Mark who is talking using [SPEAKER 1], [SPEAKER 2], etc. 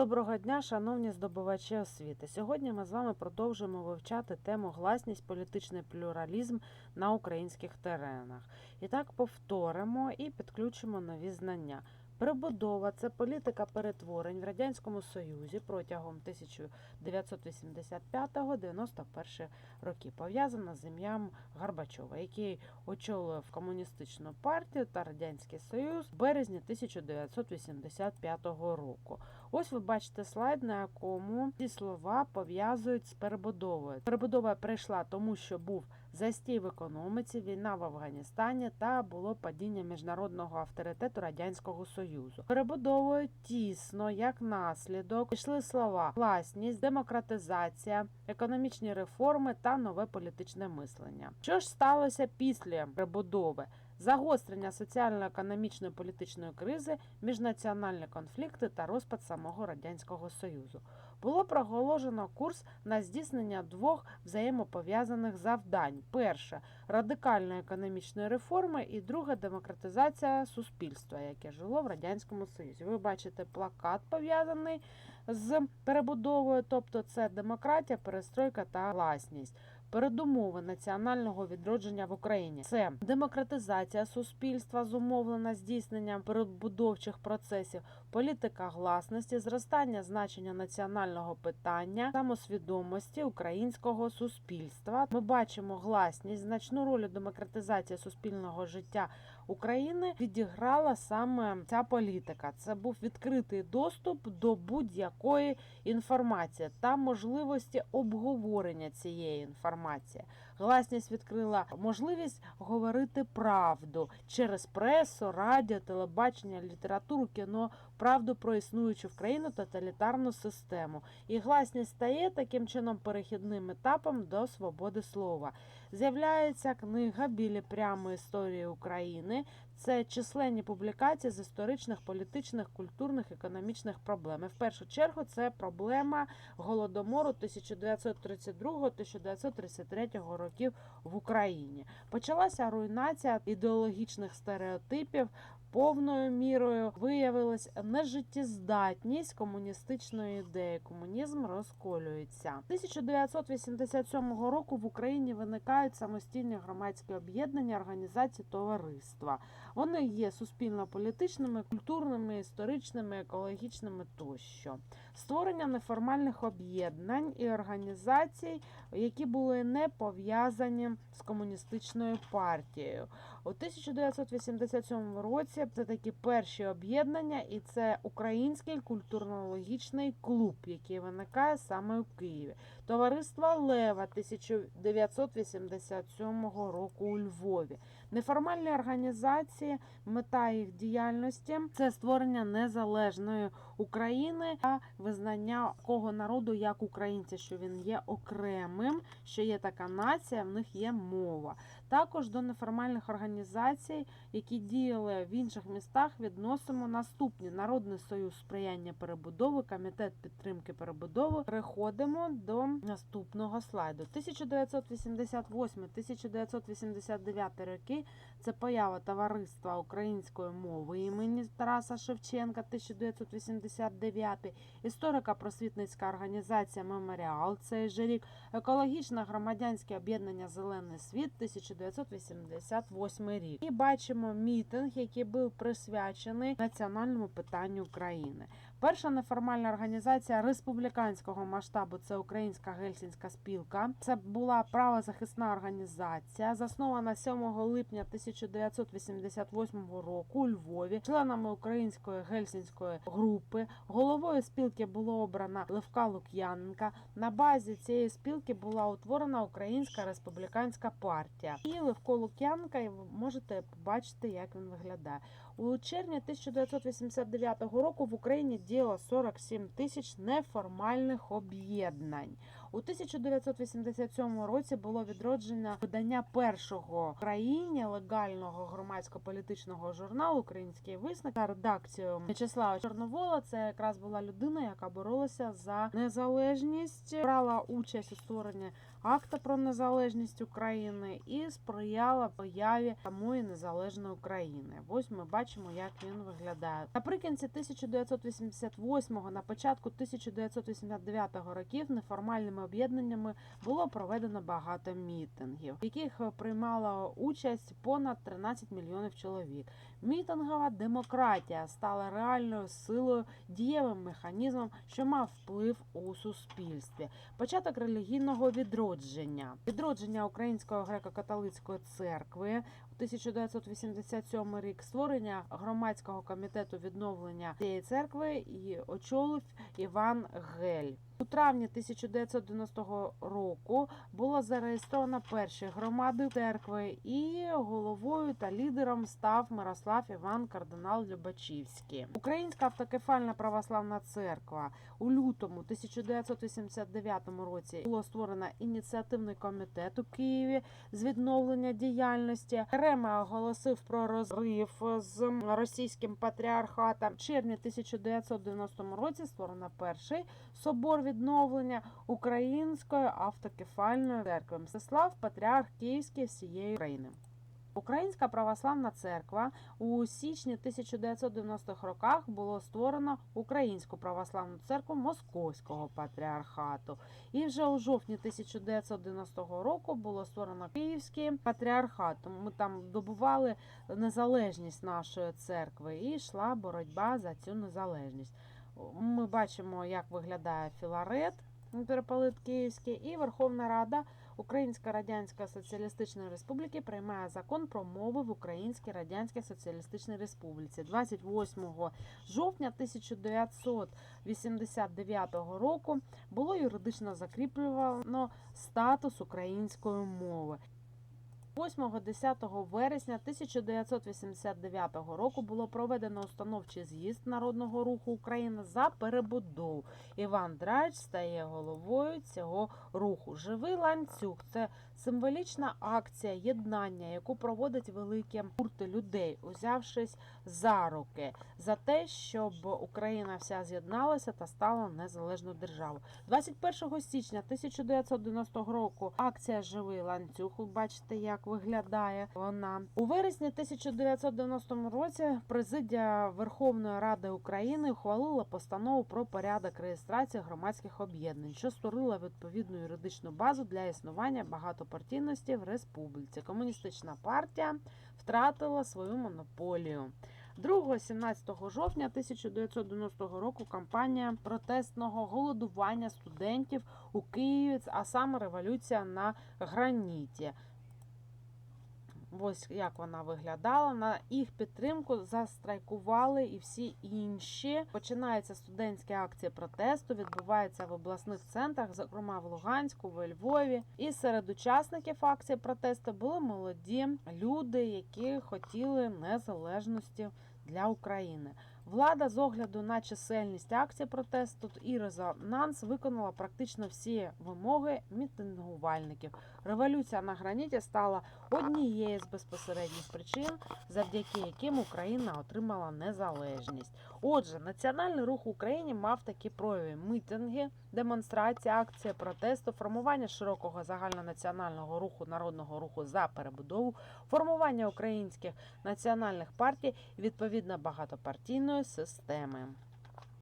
[SPEAKER 1] Доброго дня, шановні здобувачі освіти. Сьогодні ми з вами продовжуємо вивчати тему гласність, політичний плюралізм на українських теренах. І так повторимо і підключимо нові знання. Перебудова це політика перетворень в Радянському Союзі протягом 1985-91 роки, пов'язана з ім'ям Горбачова, який очолив комуністичну партію та Радянський Союз в березні 1985 року. Ось ви бачите слайд, на якому ці слова пов'язують з перебудовою. Перебудова прийшла тому, що був застій в економіці, війна в Афганістані та було падіння міжнародного авторитету Радянського Союзу. Перебудовою тісно, як наслідок, пішли слова власність, демократизація, економічні реформи та нове політичне мислення. Що ж сталося після перебудови? Загострення соціально-економічної політичної кризи, міжнаціональні конфлікти та розпад самого радянського союзу було проголошено курс на здійснення двох взаємопов'язаних завдань: перше радикальної економічної реформи, і друге демократизація суспільства, яке жило в радянському союзі. Ви бачите плакат пов'язаний з перебудовою, тобто це демократія, перестройка та власність. Передумови національного відродження в Україні це демократизація суспільства, зумовлена здійсненням перебудовчих процесів, політика гласності, зростання значення національного питання, самосвідомості українського суспільства. Ми бачимо гласність, значну роль демократизації суспільного життя України відіграла саме ця політика. Це був відкритий доступ до будь-якої інформації та можливості обговорення цієї інформації. Гласність відкрила можливість говорити правду через пресу, радіо, телебачення, літературу, кіно, правду про існуючу в країну тоталітарну систему. І гласність стає таким чином перехідним етапом до свободи слова. З'являється книга Білі прямо історії України. Це численні публікації з історичних, політичних, культурних, економічних проблем. І в першу чергу це проблема голодомору 1932-1933 років в Україні. Почалася руйнація ідеологічних стереотипів. Повною мірою виявилась нежиттєздатність комуністичної ідеї. Комунізм розколюється. 1987 року в Україні виникають самостійні громадські об'єднання, організації товариства. Вони є суспільно-політичними, культурними, історичними, екологічними тощо. Створення неформальних об'єднань і організацій, які були не пов'язані з комуністичною партією. У 1987 році це такі перші об'єднання, і це Український культурно-логічний клуб, який виникає саме у Києві. Товариство Лева 1987 року у Львові. Неформальні організації, мета їх діяльності це створення незалежної України та визнання кого народу як українця, що він є окремим, що є така нація, в них є мова. Також до неформальних організацій, які діяли в інших містах, відносимо наступні: Народний союз сприяння перебудови, комітет підтримки перебудови. Переходимо до наступного слайду. 1988-1989 роки це поява товариства української мови імені Тараса Шевченка, 1989, історико-просвітницька організація Меморіал цей же рік, екологічне громадянське об'єднання Зелений світ 1988 рік. І бачимо мітинг, який був присвячений національному питанню України. Перша неформальна організація республіканського масштабу це Українська гельсінська спілка. Це була правозахисна організація, заснована 7 липня 1988 року у Львові, членами української гельсінської групи. Головою спілки було обрана Левка Лук'яненка. На базі цієї спілки була утворена Українська республіканська партія. І Левко ви можете побачити, як він виглядає. У червні 1989 року в Україні діяло 47 тисяч неформальних об'єднань. У 1987 році було відроджено видання першого в країні легального громадсько-політичного журналу Український висник та редакцію В'ячеслава Чорновола. Це якраз була людина, яка боролася за незалежність, брала участь у створенні акта про незалежність України і сприяла появі самої незалежної України. Ось ми бачимо, як він виглядає. Наприкінці 1988-го, на початку 1989 років неформальними об'єднаннями було проведено багато мітингів, в яких приймало участь понад 13 мільйонів чоловік. Мітингова демократія стала реальною силою, дієвим механізмом, що мав вплив у суспільстві. Початок релігійного відродження, відродження Української греко-католицької церкви. у 1987 рік створення громадського комітету відновлення цієї церкви і очолив Іван Гель. У травні 1990 року було зареєстровано перші громади церкви, і головою та лідером став Мирослав Іван кардинал Любачівський. Українська автокефальна православна церква у лютому 1989 році було створено ініціативний комітет у Києві з відновлення діяльності. Рема оголосив про розрив з російським патріархатом. В червні 1990 році створено перший собор відновлення Української автокефальної церкви Мстислав, патріарх Київський всієї України. Українська православна церква у січні 1990-х роках було створено Українську православну церкву Московського патріархату. І вже у жовтні 1990 року було створено Київський патріархат. Ми там добували незалежність нашої церкви і йшла боротьба за цю незалежність. Ми бачимо, як виглядає Філарет, митрополит Київський, і Верховна Рада Української Радянської Соціалістичної Республіки приймає закон про мови в Українській Радянській Соціалістичній Республіці 28 жовтня 1989 року було юридично закріплювано статус української мови. 8-10 вересня 1989 року було проведено установчий з'їзд Народного руху України за перебудову. Іван Драч стає головою цього руху. Живий ланцюг це символічна акція єднання, яку проводять великі гурти людей, узявшись за руки за те, щоб Україна вся з'єдналася та стала незалежною державою. 21 січня 1990 року акція Живий ланцюг. Бачите, як виглядає вона у вересні 1990 році. Президія Верховної Ради України ухвалила постанову про порядок реєстрації громадських об'єднань, що створила відповідну юридичну базу для існування багатопартійності в республіці. Комуністична партія втратила свою монополію. 2-17 жовтня 1990 року кампанія протестного голодування студентів у Києві, а саме революція на граніті. Ось як вона виглядала. На їх підтримку застрайкували і всі інші. Починаються студентські акції протесту, відбуваються в обласних центрах, зокрема в Луганську, в Львові. І серед учасників акції протесту були молоді люди, які хотіли незалежності для України. Влада з огляду на чисельність акцій протесту і резонанс виконала практично всі вимоги мітингувальників. Революція на граніті стала однією з безпосередніх причин, завдяки яким Україна отримала незалежність. Отже, національний рух в Україні мав такі прояви: мітинги, демонстрації, акції протесту, формування широкого загальнонаціонального руху народного руху за перебудову, формування українських національних партій і відповідно багатопартійної системи.